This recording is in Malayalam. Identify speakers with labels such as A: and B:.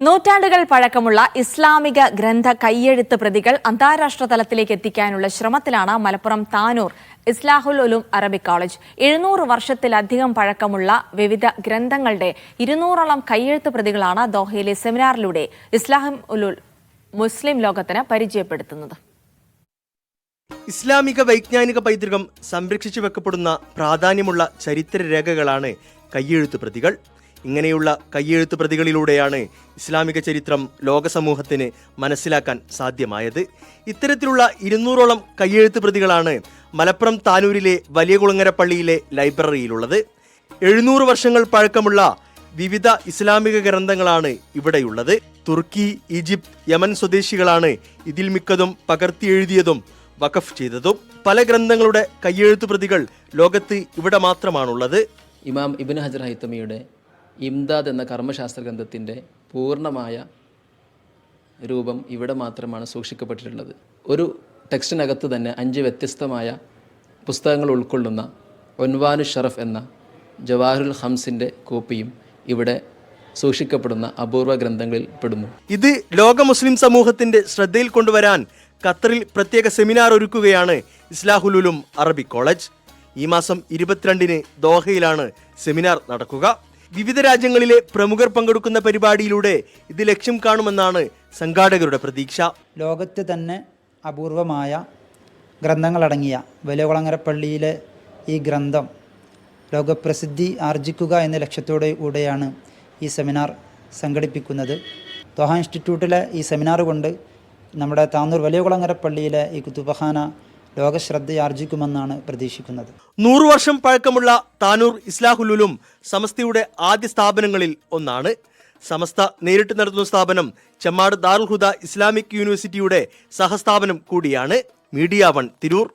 A: നൂറ്റാണ്ടുകൾ പഴക്കമുള്ള ഇസ്ലാമിക ഗ്രന്ഥ കയ്യെഴുത്ത് പ്രതികൾ അന്താരാഷ്ട്ര തലത്തിലേക്ക് എത്തിക്കാനുള്ള ശ്രമത്തിലാണ് മലപ്പുറം താനൂർ ഇസ്ലാഹുൽ ഉലും അറബിക് കോളേജ്. എഴുന്നൂറ് വർഷത്തിലധികം പഴക്കമുള്ള വിവിധ ഗ്രന്ഥങ്ങളുടെ ഇരുന്നൂറോളം കയ്യെഴുത്ത് പ്രതികളാണ് ദോഹയിലെ സെമിനാറിലൂടെ ഇസ്ലാഹുൽ ഉലുൽ മുസ്ലിം ലോകത്തിന് പരിചയപ്പെടുത്തുന്നത്.
B: ഇസ്ലാമിക വൈജ്ഞാനിക പൈതൃകം സംരക്ഷിച്ചു വെക്കപ്പെടുന്ന പ്രാധാന്യമുള്ള ചരിത്ര രേഖകളാണ് കയ്യെഴുത്ത് പ്രതികൾ. ഇങ്ങനെയുള്ള കയ്യെഴുത്ത് പ്രതികളിലൂടെയാണ് ഇസ്ലാമിക ചരിത്രം ലോകസമൂഹത്തിന് മനസ്സിലാക്കാൻ സാധ്യമായത്. ഇത്തരത്തിലുള്ള ഇരുന്നൂറോളം കയ്യെഴുത്ത് പ്രതികളാണ് മലപ്പുറം താനൂരിലെ വലിയ കുളങ്ങര പള്ളിയിലെ ലൈബ്രറിയിലുള്ളത്. എഴുന്നൂറ് വർഷങ്ങൾ പഴക്കമുള്ള വിവിധ ഇസ്ലാമിക ഗ്രന്ഥങ്ങളാണ് ഇവിടെയുള്ളത്. തുർക്കി ഈജിപ്ത് യമൻ സ്വദേശികളാണ് ഇതിൽ മിക്കതും പകർത്തി എഴുതിയതും വഖഫ് ചെയ്തതും. പല ഗ്രന്ഥങ്ങളുടെ കയ്യെഴുത്തു പ്രതികൾ ലോകത്ത് ഇവിടെ മാത്രമാണുള്ളത്.
C: ഇമാം ഇബിൻ ഹജർ ഹൈത്തമിയുടെ ഇംദാദ് എന്ന കർമ്മശാസ്ത്ര ഗ്രന്ഥത്തിന്റെ പൂർണമായ രൂപം ഇവിടെ മാത്രമാണ് സൂക്ഷിക്കപ്പെട്ടിട്ടുള്ളത്. ഒരു ടെക്സ്റ്റിനകത്ത് തന്നെ അഞ്ച് വ്യത്യസ്തമായ പുസ്തകങ്ങൾ ഉൾക്കൊള്ളുന്ന ഒൻവാനു ഷറഫ് എന്ന ജവാഹുൽ ഹംസിന്റെ കോപ്പിയും ഇവിടെ സൂക്ഷിക്കപ്പെടുന്ന അപൂർവ ഗ്രന്ഥങ്ങളിൽ പെടുന്നു.
B: ഇത് ലോക മുസ്ലിം സമൂഹത്തിന്റെ ശ്രദ്ധയിൽ കൊണ്ടുവരാൻ ഖത്തറിൽ പ്രത്യേക സെമിനാർ ഒരുക്കുകയാണ് ഇസ്ലാഹുലുലും അറബി കോളേജ്. ഈ മാസം ഇരുപത്തിരണ്ടിന് ദോഹയിലാണ് സെമിനാർ നടക്കുക. വിവിധ രാജ്യങ്ങളിലെ പ്രമുഖർ പങ്കെടുക്കുന്ന പരിപാടിയിലൂടെ ഇത് ലക്ഷ്യം കാണുമെന്നാണ് സംഘാടകരുടെ പ്രതീക്ഷ.
D: ലോകത്ത് തന്നെ അപൂർവമായ ഗ്രന്ഥങ്ങളടങ്ങിയ വലിയകുളങ്ങര പള്ളിയിലെ ഈ ഗ്രന്ഥം ലോകപ്രസിദ്ധി ആർജിക്കുക എന്ന ലക്ഷ്യത്തോടെ കൂടെയാണ് ഈ സെമിനാർ സംഘടിപ്പിക്കുന്നത്. ദോഹ ഇൻസ്റ്റിറ്റ്യൂട്ടിലെ ഈ സെമിനാർ കൊണ്ട് നമ്മുടെ താന്നൂർ വലിയകുളങ്ങര പള്ളിയിലെ ഈ കുത്തുബഖാന ലോകശ്രദ്ധയാർജിക്കുമെന്നാണ് പ്രതീക്ഷിക്കുന്നത്.
B: നൂറു വർഷം പഴക്കമുള്ള താനൂർ ഇസ്ലാഹുലുലും സമസ്തയുടെ ആദ്യ സ്ഥാപനങ്ങളിൽ ഒന്നാണ്. സമസ്ത നേരിട്ട് നടത്തുന്ന സ്ഥാപനം ചെമ്മാട് ദാറുൽ ഹുദ ഇസ്ലാമിക് യൂണിവേഴ്സിറ്റിയുടെ സഹസ്ഥാപനം കൂടിയാണ്. Media One Tirur.